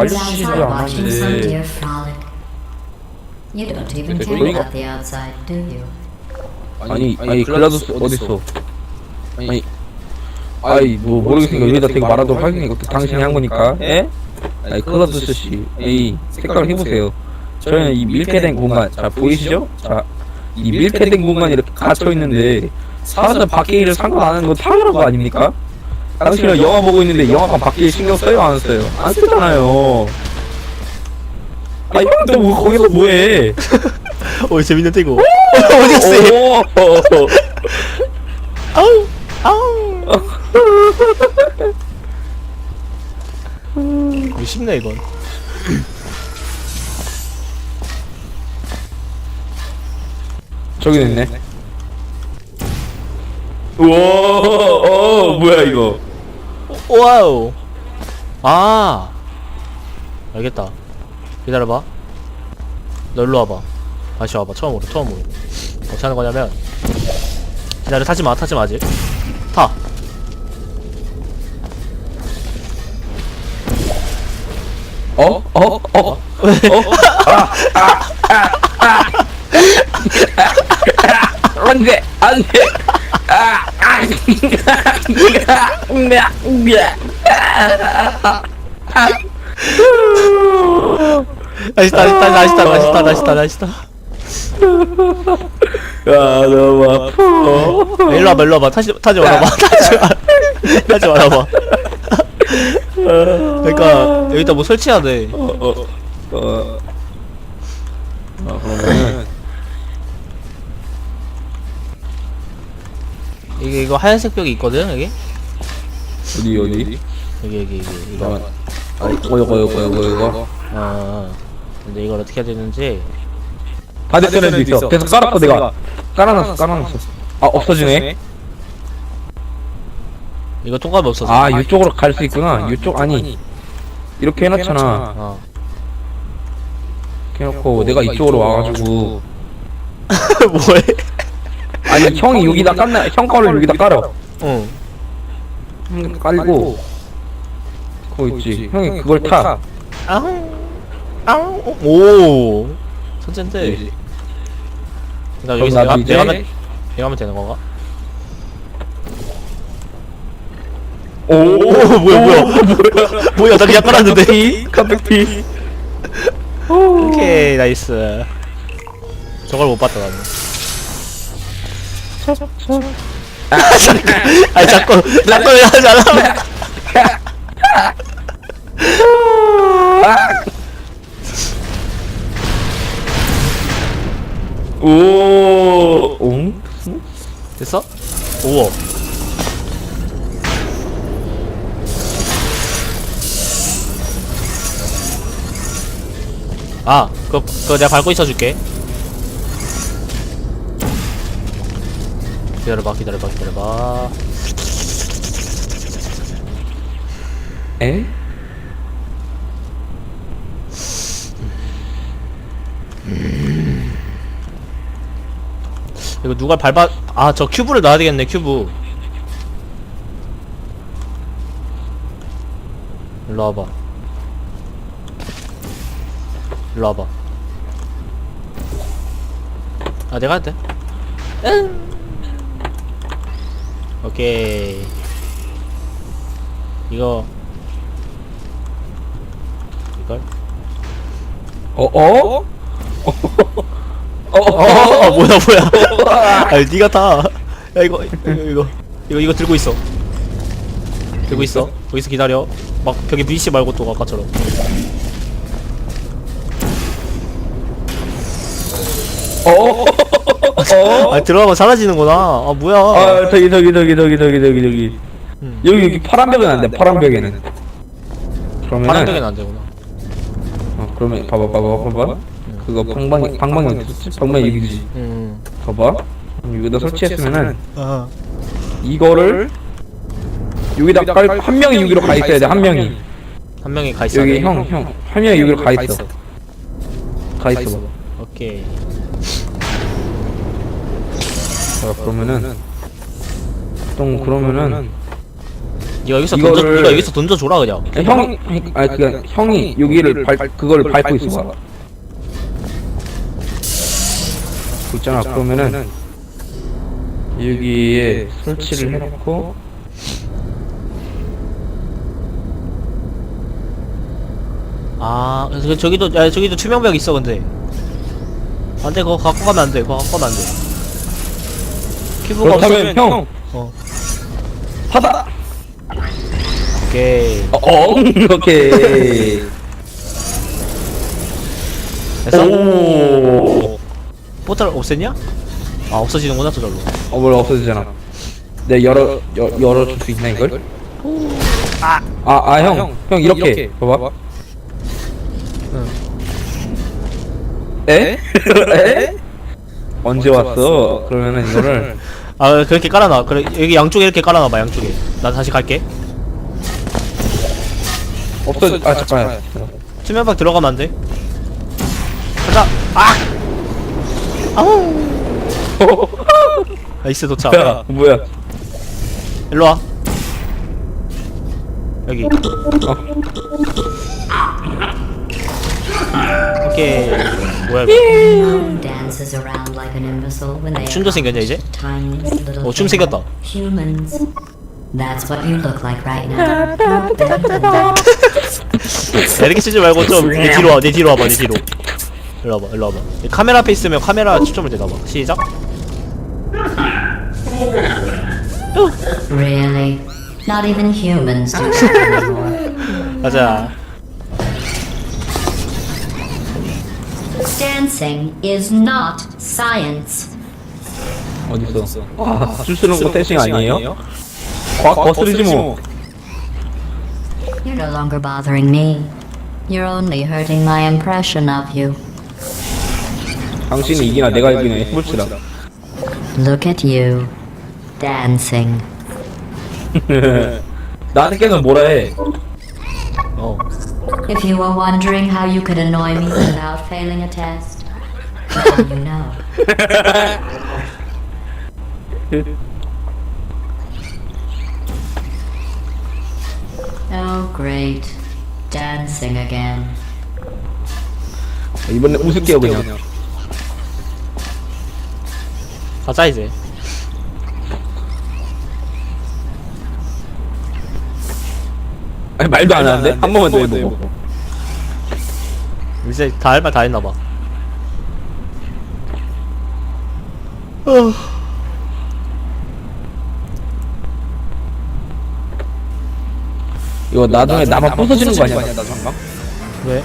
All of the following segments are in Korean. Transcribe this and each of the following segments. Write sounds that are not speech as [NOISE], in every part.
알려주시지 outside watching some 않았는데. dear frolic? You don't even 근데 care 저희가- about the outside, do you? 아니 아니 글라두스 어딨어 아니 아이 뭐 모르겠으니까 여기다 대고 말하도록 하겠으니까 또 당신이 한 거니까 예? 아니 글라두스 씨 에이 색깔을 해보세요 저는 이 밀폐된 공간 자 보이시죠? 자이 밀폐된 공간이 이렇게 갇혀 있는데 사람들 밖에 일을 상관 안 하는 건 당연한 거 아닙니까? 당신은 영화 보고 있는데 영화관 밖에 일 신경 써요? 안 써요? 안 쓰잖아요. 아 형도 뭐 거기서 뭐해? [LAUGHS] 오 재밌는 [LAUGHS] 떼고 어디 갔어? 오, 아우 아우. 이거 쉽네 이건. [LAUGHS] 저기 있네. 우와, 어, 뭐야 이거? 오, 와우. 아. 알겠다. 기다려봐. 너 일로 와봐. 다시 와봐. 처음으로 처음으로. 어떻게 하는 거냐면 기다려. 타지마 타지마 아직. 타. 어? 어? 어? 안돼, 안돼. 아, 아, 다시 타 다시 타 다시 타 다시 타 다시 타 다시 타 야, 너무 아파. 야, 일로 와봐 일로 와봐. 타지 타지 말아봐. 타지 마. 타지 말아봐. 그러니까 여기다 뭐 설치해야 돼. 어, 어, 어. 아, 그러면 이게 이거 하얀색 벽이 있거든 여기 어디 어디? 여기 여기 여기 이거 잠깐만. 아, 이거 이거 이거 이거 이거. 어 근데 이걸 어떻게 해야 되는지 반대편에도 있어. 계속 깔았고 내가 깔아놨어, 깔아놨어. 아, 없어지네. 이거 통감이 없어서 아, 이쪽으로 갈 수 있구나. 이쪽 아니. 이렇게 해놨잖아. 어 이렇게 해놓고 내가 이쪽으로 와가지고. [LAUGHS] 뭐해 아니 형이 여기다 깔나? 형 거를 여기다 깔아. 응형 깔고. 그거 있지. 형이 그걸 타. 아웅 아웅 오 천재인데 나 그럼 여기서 나도 내가, 이제- 내가 하면 내가 하면 되는 건가? 오, 오 뭐야 뭐야 [LAUGHS] 뭐야 나 그냥 깔았는데 깜빡이. 오케이 나이스 저걸 못 봤다 나는 아 자꾸 아 자꾸 자꾸 하잖아 오, 응? 됐어? 우와 아 그거 그거 내가 밟고 있어줄게 기다려봐 기다려봐 기다려봐. 에? 이거 누가 밟아 아 저 큐브를 넣어야 되겠네 큐브. 일로 와봐. 일로 와봐. 아 내가 할때 오케이. 이거. 이걸? 어, 어? 어, 어, 뭐야 뭐야. [LAUGHS] 아니 니가 타야 이거 이거 이거 이거 이거 들고 있어. 들고 있어. 거기서 기다려. 막 벽에 부딪히지 말고 또 아까처럼 어? 어? 아 들어가면 사라지는구나 아 뭐야 아, 저기, 저기, 저기, 저기, 저기, 저기, 저기. 음. 여기, 여기 파란 벽은 안 돼, 파란 벽에는. 파란 벽에는 안 되구나 어, 그러면, 봐봐, 봐봐, 봐봐. 그거 방방이, 방방이 어딨지? 방방이 여기지. 음. 봐봐. 여기다 설치했으면은, 아. 이거를, 여기다 깔, 한 명이 여기로 가 있어야 돼, 한 명이. 한 명이 가 있어 여기 형, 형. 한 명이 여기로 가 있어. 가 있어 봐. 오케이 자, 그러면은, 또 그러면은, 이거 여기서 던져 이거를- 이거 여기서 던져 줘라 그냥 형, 아니 그냥 형이 여기를 밟 그거를 밟고 있어. 있잖아. 그러면은 여기에 설치를 해놓고 아 그래서 저기도 야 저기도 투명벽 있어 근데 안돼 그거 갖고 가면 안 돼 그거 갖고 가면 안 돼 큐브가 그렇다면 없으면 형어 하다. 오케이 어, 어 오케이. 됐어? 오. 포탈 없앴냐? 아 없어지는구나 저절로 어, 뭘 없어지잖아. 내 열어 여, 열어줄 수 있나 이걸? 아, 아, 형, 형 이렇게 봐봐. 에? 에? [LAUGHS] 언제 왔어? 그러면은 이거를 [LAUGHS] 아 그렇게 깔아놔. 그래 여기 양쪽에 이렇게 깔아놔봐 양쪽에. 나 다시 갈게. 없어. 아 잠깐. 투명벽 들어가면 안돼? 가자. 아! 아우! [LAUGHS] 나이스 도착. 야, 뭐야? 일로와. 여기. 오케이. 뭐야 이거 춤도 생겼냐 이제? 어, 춤 생겼다. 야, 이렇게 치지 말고 좀 내 뒤로 와 내 뒤로 와봐 내 뒤로 일로 와봐 일로 와봐 이 카메라 앞에 있으면 카메라 초점을 대놔봐 시작 really? Not even humans do that anymore. 가자 Dancing is not science. 어디 있어? 아, 줄 쓰는 거 댄싱 아니에요? 과 거스르지 뭐. You're no longer bothering me. You're only hurting my impression of you. 당신이 이기나 내가 이기나 해봅시다. Look at you. Dancing. 나한테 계속 뭐라 해? 어 If you were wondering how you could annoy me without failing a test, now you know. Oh, great. Dancing again. 이번에 웃을게요 그냥. 가자 이제 아니 말도 안 하는데 한 번만 더 해보고. 이제 다 할 말 다 했나봐 이거 나중에 나만 부서지는 거 아니야? 나중에? 왜?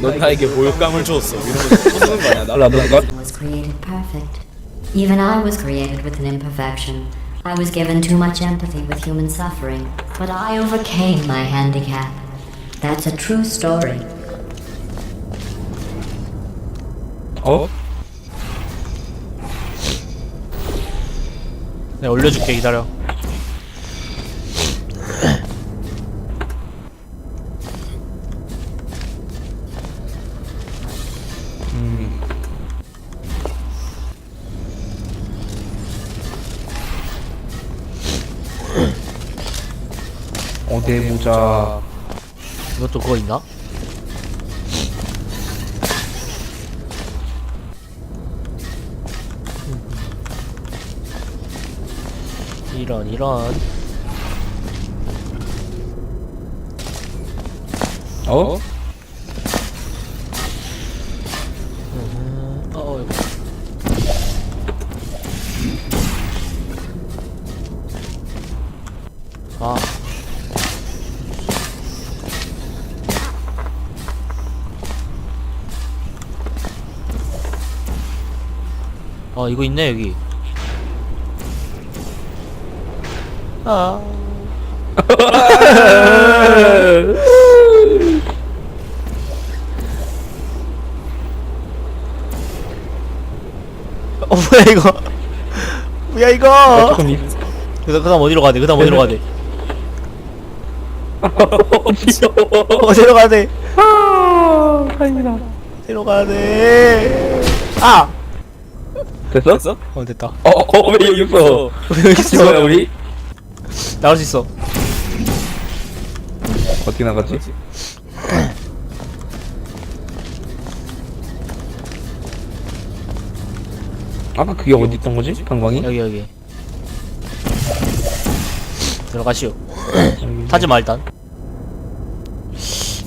넌 나에게 모욕감을 줬어. 이러면서 부수는 거 아니야? 나? 나도 이거 was created perfect. Even I was created with an imperfection. I was given too much empathy with human suffering, but I overcame my handicap. That's a true story. 어? 내가 올려줄게 기다려 어디 보자. 이것도 그거 있나? 이런 이런 어? 아 이거 있네 여기 아 [LAUGHS] 어 뭐야 이거 뭐야 이거 조금 있. 그 다음 어디로 가야 돼? 그 다음 어디로 가야 돼? 귀여워. 어디로 가야 돼? 아, 다행이다. 어디로 가야 돼? 아! 됐어? 됐어? 어 됐다. 어, 어, 왜 여기 있어? 여기 있어. 뭐야 우리? 나갈 수 있어. 어떻게 나갔지? 아까 그게 어디 있던 거지? 방광이? 여기. 여기. 들어가시오. 타지 마 일단.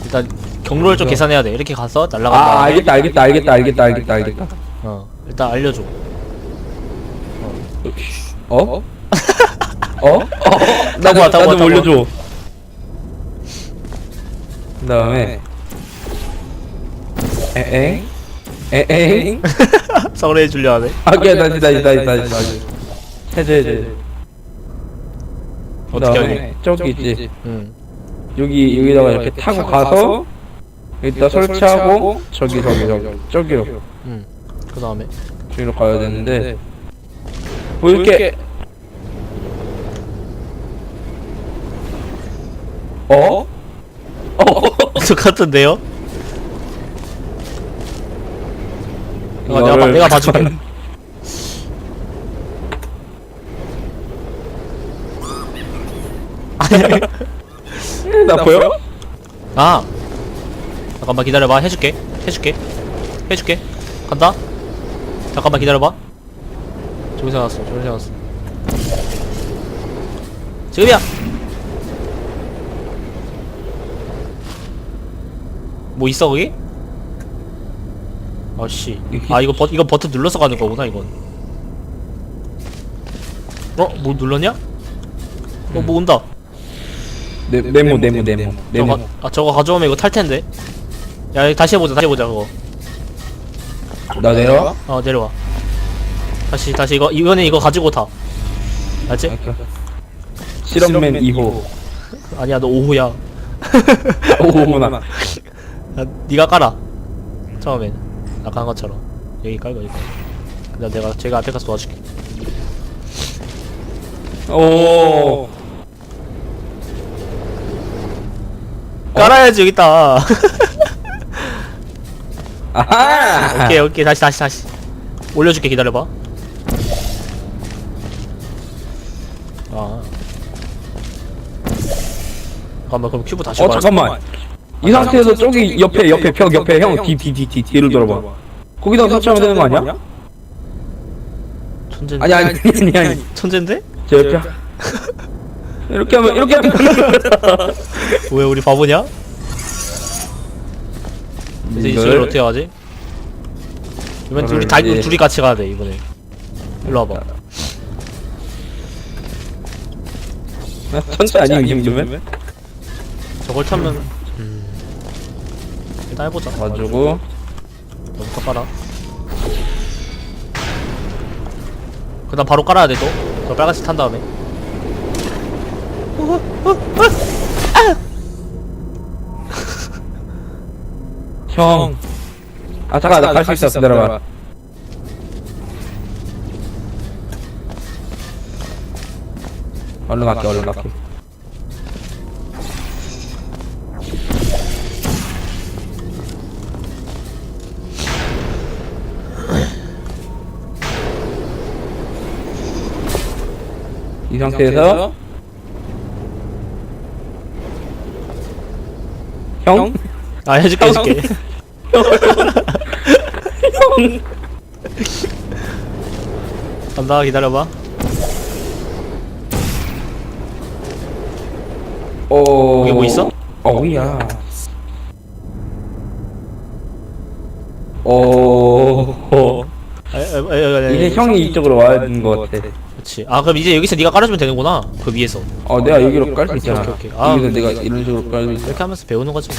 일단 경로를 좀 계산해야 돼. 이렇게 가서 날라간 아 알겠다 알겠다 알겠다 알겠다 알겠다 알겠다. 어 일단 알려줘 어? 어? 어? 나도 타고 와, 타고 와, 타고 올려줘. 그 다음에 에엥? 에엥? [LAUGHS] 서울해 주려 하네. 아 그래 다시 다시 다시 다시 다시 해줘 해줘 그 어떻게 하니? 다음에 저기 있지. 응 여기 여기다가 이렇게 타고 가서 여기다 설치하고 저기 저기 저기 저기로. 응. 그 다음에 저기로 가야 되는데 보일게 어? 똑같은데요? 어, 내가, 봐- 내가 봐줄게. 나 보여? 아. 잠깐만 기다려봐. 해줄게. 해줄게. 해줄게. 간다. 잠깐만 기다려봐 저기서 나왔어 저기서 나왔어 지금이야 뭐 있어 거기? 아씨 아 이거 버 이거 버튼 눌러서 가는 거구나 이건 어? 뭐 눌렀냐? 어 뭐 온다 네, 네모 네모 네모 저거, 네모 가- 아 저거 가져오면 이거 탈 텐데. 야 다시 해보자 다시 해보자 그거. 나 내려? 어 내려와. 다시 다시 이거 이번엔 이거 가지고 타. 알지? 실험맨 2호 아니야 너 오후야. 5호구나 [LAUGHS] 야, 네가 깔아. 처음엔 아까 한 것처럼 여기 깔고 여기 깔고. 그다음 내가 제가 앞에 가서 도와줄게. 오 깔아야지 여기 있다. 아하 오케이 오케이 다시 다시 다시 올려줄게 기다려봐. 잠깐만 그럼 큐브 다시 어 봐야 잠깐만 이 상태에서 저기 옆에 옆에 벽 옆에 형뒤뒤뒤뒤 뒤를 돌아봐 거기다가 설치하면 되는 거 아니야? 천재. 아니 아니 아니 아니 [LAUGHS] 천재인데? 저 옆에 이렇게 하면 이렇게 하면 [LAUGHS] 왜 우리 바보냐? 이제 이쪽을 어떻게 하지? 이번 우리 다 이제- 둘이 같이 가야 돼 이번에. 일로 와봐. 천재 아니야 이 정도면? 저걸 타면 음. 일단 해보자. 가지고 너부터 깔아. 그 다음 바로 깔아야 돼 또. 저 빨간색 탄 다음에. [LAUGHS] 형. 아 잠깐 나 갈 수 있어 기다려봐. 얼른 갈게 얼른 갈게. 이 상태에서 형? 아 해줄게 해줄게. 간다 [LAUGHS] 기다려봐. 어... 거기 뭐 있어? 어우야. 어... 아, 아, 아, 아, 아, 이제 형이 이쪽으로 와야 되는 것 같아. 그렇지. 아 그럼 이제 여기서 네가 깔아주면 되는구나. 그 위에서. 어, 내가 여기로 깔 수 있잖아. 오케이, 오케이. 아, 여기서 내가 이런 식으로 깔 이렇게 하면서 배우는 거지.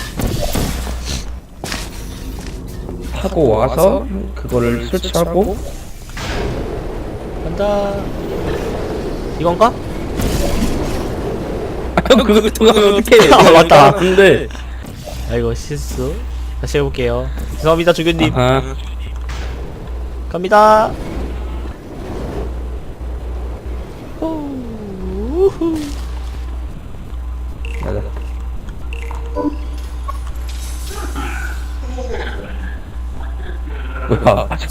타고 와서 그거를 설치하고 간다. 이건가? 형 그거 들어가면 어떡해? 아, 맞다. 근데 아이고 실수. 다시 해볼게요. 죄송합니다 조교님. 아, 갑니다.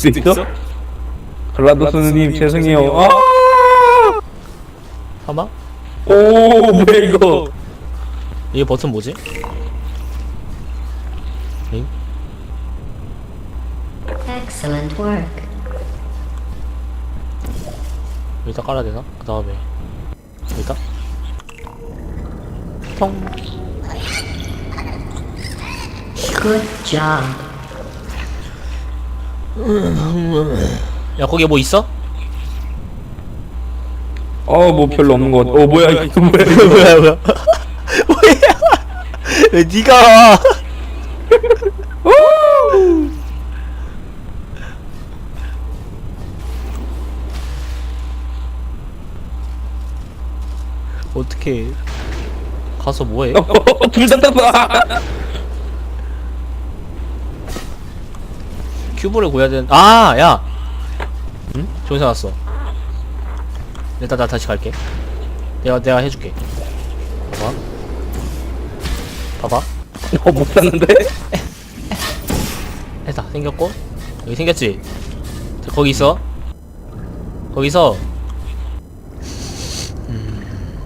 아직도 있어? 글라도스님 죄송해요. 아! 하마? 오 뭐야 이거? 이게 버튼 뭐지? 엥? Excellent work. 여기다 깔아야 되나? 그 다음에 여기다 통 Good job. 야 거기에 뭐 있어? 어 뭐 별로 없는 것 같아. 어 뭐야 이거 뭐야 이거 뭐야. 뭐야 뭐야. [LAUGHS] 왜 니가 [LAUGHS] 어떻게 가서 뭐해? 둘다 땄어 큐브를 구해야 되는 아, 야. 응? 좋은 생각 났어. 일단 나 다시 갈게. 내가 내가 해줄게. 봐봐. 봐봐. 어못 땄는데 했다. 생겼고 여기 생겼지. 자, 거기 있어. 거기서 음.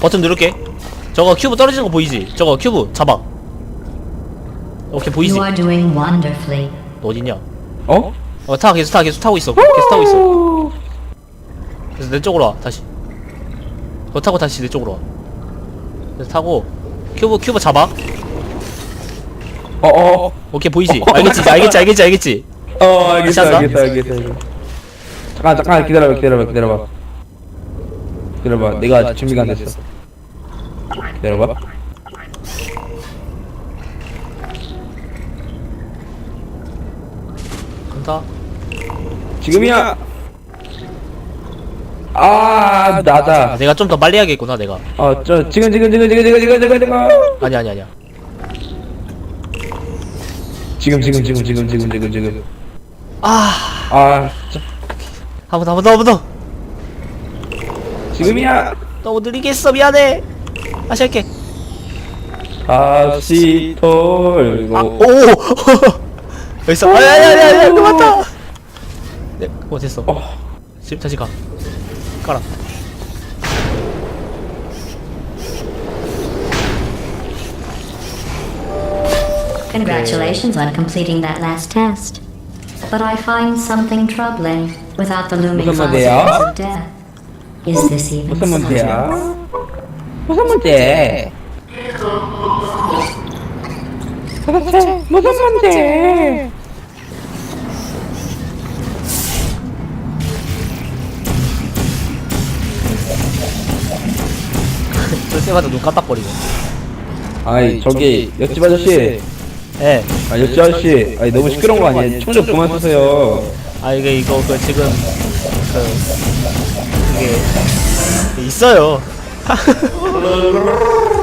버튼 누를게. 저거 큐브 떨어지는 거 보이지? 저거 큐브 잡아. 오케이 보이지? You are doing wonderfully. 너 어딨냐? 어? 어, 타, 계속 타, 계속 타고 있어. 계속 타고 있어. 그래서 내 쪽으로 와, 다시. 그거 타고 다시 내 쪽으로 와. 그래서 타고, 큐브, 큐브 잡아. 어어 오케이, 보이지? 알겠지, 알겠지, 알겠지, 알겠지. 어 알겠어? 알겠어 알겠어 알겠어 잠깐 잠깐 기다려봐 기다려봐 기다려봐 기다려봐 내가 아직 준비가 안 됐어 기다려봐 간다. 지금이야 아 나다 아, 내가 좀 더 빨리 해야겠구나, 내가. 어 저 지금 지금 지금 지금 지금 지금 지금 지금 아니, 아니, 아니야. 지금 지금 지금 지금 지금 지금 지금 아, 아 진짜 한번 더, 한 번 더, 한 번 더. 지금이야 너무 느리게 했어, 미안해. 다시 할게. 다시 돌고 아, 오! 여기 있어. 아니, 그만 타. 네, 어, 됐어. 어. 집 다시 가. 가라. Congratulations on completing that last test. But I find something troubling without the looming 무슨 consequence 말이야? of death. Is this even 무슨 possible? 문제야? 무슨 문제? 도대체 무슨 문제? 쏠 때마다 [LAUGHS] 눈 깜빡거리고. 아이 저기 옆집 아저씨 예. 아 옆집 아저씨 아니 너무 시끄러운 거 아니에요? 총좀 그만 쏘세요 아 이게 이거 그 지금 그 이게 있어요. [LAUGHS]